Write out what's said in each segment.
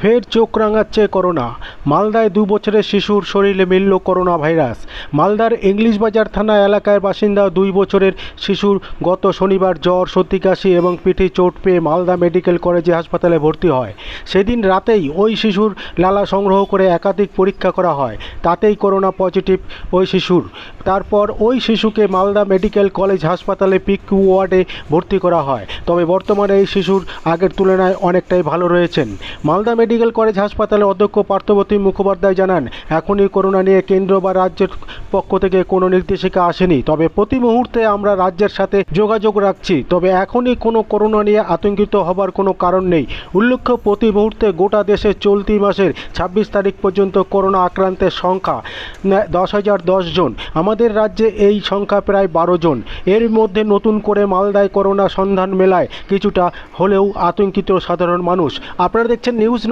ফের চোখ রাঙাচ্ছে করোনা। মালদায় দু বছরের শিশুর শরীরে মিলল করোনা ভাইরাস। মালদার ইংলিশ বাজার থানা এলাকার বাসিন্দা দুই বছরের শিশুর গত শনিবার জ্বর, সর্দি, কাশি এবং পিঠে চোট পেয়ে মালদা মেডিকেল কলেজে হাসপাতালে ভর্তি হয়। সেদিন রাতেই ওই শিশুর লালা সংগ্রহ করে একাধিক পরীক্ষা করা হয়। তাতেই করোনা পজিটিভ ওই শিশুর। তারপর ওই শিশুকে মালদা মেডিকেল কলেজ হাসপাতালে পিকিউ ওয়ার্ডে ভর্তি করা হয়। তবে বর্তমানে এই শিশুর আগের তুলনায় অনেকটাই ভালো রয়েছেন। মালদা মেডিকেল কলেজ হাসপাতালের অধ্যক্ষ পার্থবতী মুখোপাধ্যায় জানান, এখনই করোনা নিয়ে কেন্দ্র বা রাজ্যের পক্ষ থেকে কোনো নির্দেশিকা আসেনি। তবে প্রতি মুহূর্তে আমরা রাজ্যের সাথে যোগাযোগ রাখছি। তবে এখনই কোনো করোনা নিয়ে আতঙ্কিত হবার কোনো কারণ নেই। উল্লেখ্য, প্রতি মুহূর্তে গোটা দেশে চলতি মাসের ছাব্বিশ তারিখ পর্যন্ত করোনা আক্রান্তের সংখ্যা দশ হাজার দশ জন। আমাদের রাজ্যে এই সংখ্যা প্রায় বারো জন। এর মধ্যে নতুন করে মালদায় করোনা সন্ধান মেলায় কিছুটা হলেও আতঙ্কিত সাধারণ মানুষ। আপনারা দেখছেন নিউজ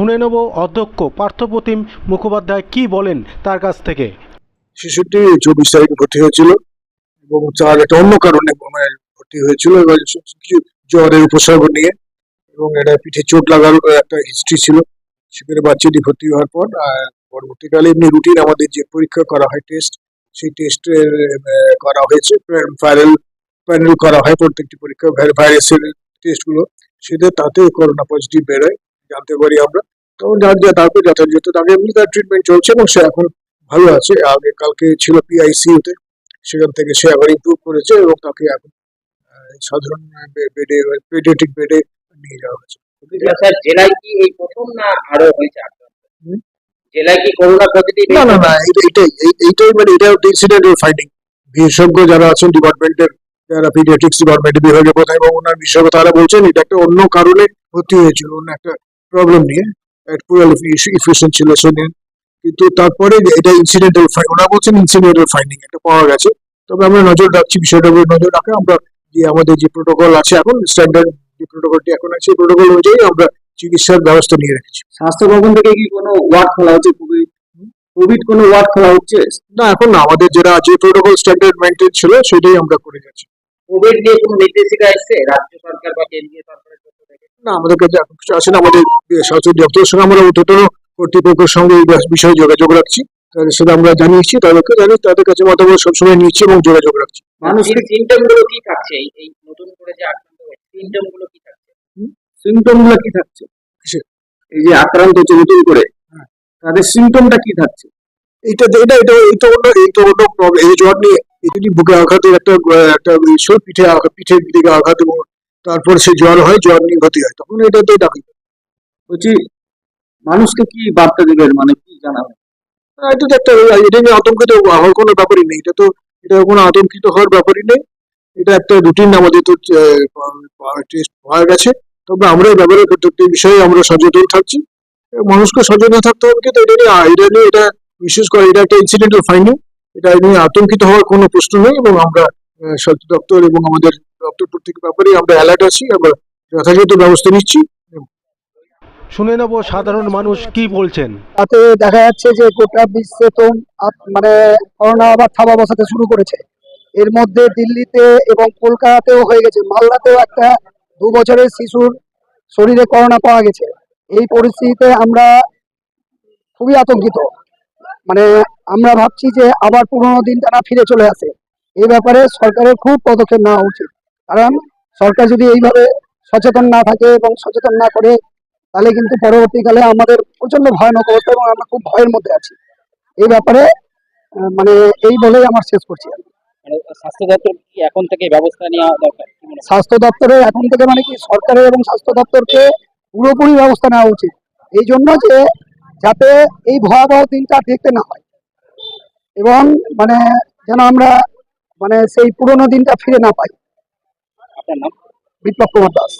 শুনে নেব অধ্যক্ষ পার্থপ্রতিম মুখোপাধ্যায় কি বলেন তার কাছ থেকে। শিশুটি চব্বিশ তারিখে ভর্তি হয়েছিল এবং তার একটা অন্য কারণে ভর্তি হয়েছিল জ্বরের উপসর্গ নিয়ে এবং এটা পিঠে চোট লাগার একটা হিস্ট্রি ছিল। সেখানে বাচ্চাটি ভর্তি হওয়ার পর পরবর্তীকালে এমনি রুটিন আমাদের যে পরীক্ষা করা হয় টেস্ট সেই টেস্টের করা হয়েছে। ভাইরাল প্যানেল করা হয় প্রত্যেকটি পরীক্ষা ভাইরাসের টেস্টগুলো সেটা তাতে করোনা পজিটিভ বেরোয়, জানতে পারি আমরা। তখন যার যা তারপর যথাযথ তাকে এমনি তার ট্রিটমেন্ট চলছে এবং সে এখন ভালো আছে। আগে কালকে ছিল পিআইসিউতে সেখান থেকে সে আবার ইমপ্রুভ করেছে এবং তাকে এখন সাধারণ বেডে পেডিয়াট্রিক বেডে নিয়ে যাওয়া হয়েছে। জেলায় কি এই প্রথম না আরও হয়েছে আক্রান্ত হুম? জেলায় কি করোনা পজিটিভ না না না এইটাই এই- এইটাই মানে এটা ফাইন্ডিং বিশেষজ্ঞ যারা আছেন ডিপার্টমেন্টের যারা পিডিয়াট্রিক্স ডিপার্টমেন্টের এবং ওনার বিশেষজ্ঞ তারা বলছেন এটা একটা অন্য কারণে ভর্তি হয়েছিল অন্য একটা প্রবলেম নিয়ে। ইফিসিয়েন্ট ছিল সেদিন কিন্তু তারপরে এটা ইনসিডেন্টাল ওরা বলছেন ইনসিডেন্টাল ফাইন্ডিং একটা পাওয়া গেছে। তবে আমরা নজর রাখছি বিষয়টার উপর নজর রাখা আমরা যে আমাদের যে প্রোটোকল আছে এখন স্ট্যান্ডার্ড যে প্রোটোকলটি এখন আছে প্রোটোকল অনুযায়ী আমরা চিকিৎসার ব্যবস্থা নিয়ে রেখেছি। স্বাস্থ্য ভবন থেকে কি কোনো ওয়ার্ড খোলা হচ্ছে? কোভিড কোভিড কোনো ওয়ার্ড খোলা হচ্ছে? না এখন না আমাদের যেটা যে প্রোটোকল স্ট্যান্ডার্ড মেনটেন ছিল সেটাই আমরা করে যাচ্ছি। কোভিড নিয়ে কোনো নির্দেশিকা এসছে? রাজ্য সরকার বা কেন্দ্রীয় সরকারের না আমাদের কাছে এখন কিছু আসে না আমাদের স্বাস্থ্য দপ্তরের সঙ্গে আমরা উদ্যোতন কর্তৃপক্ষের সঙ্গে এই বিষয়ে যোগাযোগ রাখছি। তাদের সাথে আমরা জানিয়েছি তাদেরকে জানি তাদের কাছে মতামত সবসময় নিচ্ছি এবং যোগাযোগ রাখছি। মানুষকে সিমটমগুলো কি থাকছে? এই নতুন করে যে আক্রান্ত সিমটমগুলো কি থাকছে? সিমটমগুলো কি থাকছে? এই যে আক্রান্ত হচ্ছে নতুন করে হ্যাঁ। তাদের সিমটমটা কি থাকছে? এটা এটা এই তো অন্য এই তো অন্য প্রবলেম এই জ্বর নিয়ে এই যদি বুকে আঘাতের একটা একটা ইস্যু পিঠে আঘাত পিঠের দিকে আঘাত এবং তারপর সে জ্বর হয় জ্বর নিয়ে ভর্তি হয়। তখন এটাতে ডাকি বলছি, মানুষকে কি বার্তা দিবেন? মানে কি জানাবেন এটা তো একটা এটা নিয়ে আতঙ্কিত হওয়ার কোনো ব্যাপারই নেই। এটা তো, এটা কোনো আতঙ্কিত হওয়ার ব্যাপারই নেই। এটা একটা রুটিন আমাদের তো টেস্ট পাওয়া গেছে। তবে আমরা এই ব্যাপারে প্রত্যেকটি বিষয়ে আমরা সচেতন থাকছি। মানুষকে সচেতন থাকতে হবে কিন্তু এটা নিয়ে এটা নিয়ে এটা বিশেষ করে এটা একটা ইনসিডেন্টাল ফাইন্ডিং এটা নিয়ে আতঙ্কিত হওয়ার কোনো প্রশ্ন নেই এবং আমরা স্বাস্থ্য দপ্তর এবং আমাদের দপ্তর প্রত্যেক ব্যাপারে আমরা অ্যালার্ট আছি আমরা যথাযথ ব্যবস্থা নিচ্ছি। শুনে নেব সাধারণ মানুষ কি বলছেন। তাতে দেখা যাচ্ছে যে গোটা বিশ্বে তো মানে করোনা আবার থাবা বসাতে শুরু করেছে। এর মধ্যে দিল্লিতে এবং কলকাতাতেও হয়ে গেছে। মালদাতেও একটা দু বছরের শিশুর শরীরে করোনা পাওয়া গেছে। এই পরিস্থিতিতে আমরা খুবই আতঙ্কিত। মানে আমরা ভাবছি যে আবার পুরোনো দিনটা না ফিরে চলে আসে। এই ব্যাপারে সরকারের খুব পদক্ষেপ নেওয়া উচিত। কারণ সরকার যদি এইভাবে সচেতন না থাকে এবং সচেতন না করে তাহলে কিন্তু পরবর্তীকালে আমাদের প্রচণ্ড ভয়ানক অবস্থা এবং আমরা খুব ভয়ের মধ্যে আছি। এই ব্যাপারে মানে এই বলেই আমার শেষ করছি আমি। মানে স্বাস্থ্য দপ্তর কি এখন থেকে ব্যবস্থা নেওয়া দরকার? স্বাস্থ্য দপ্তরের এখন থেকে মানে কি সরকারের এবং স্বাস্থ্য দপ্তরকে পুরোপুরি ব্যবস্থা নেওয়া উচিত। এই জন্য যে যাতে এই ভয়াবহ দিনটা দেখতে না হয়। এবং মানে যেন আমরা মানে সেই পুরোনো দিনটা ফিরে না পাই। আপনার নাম বিপ্লব কুমার দাস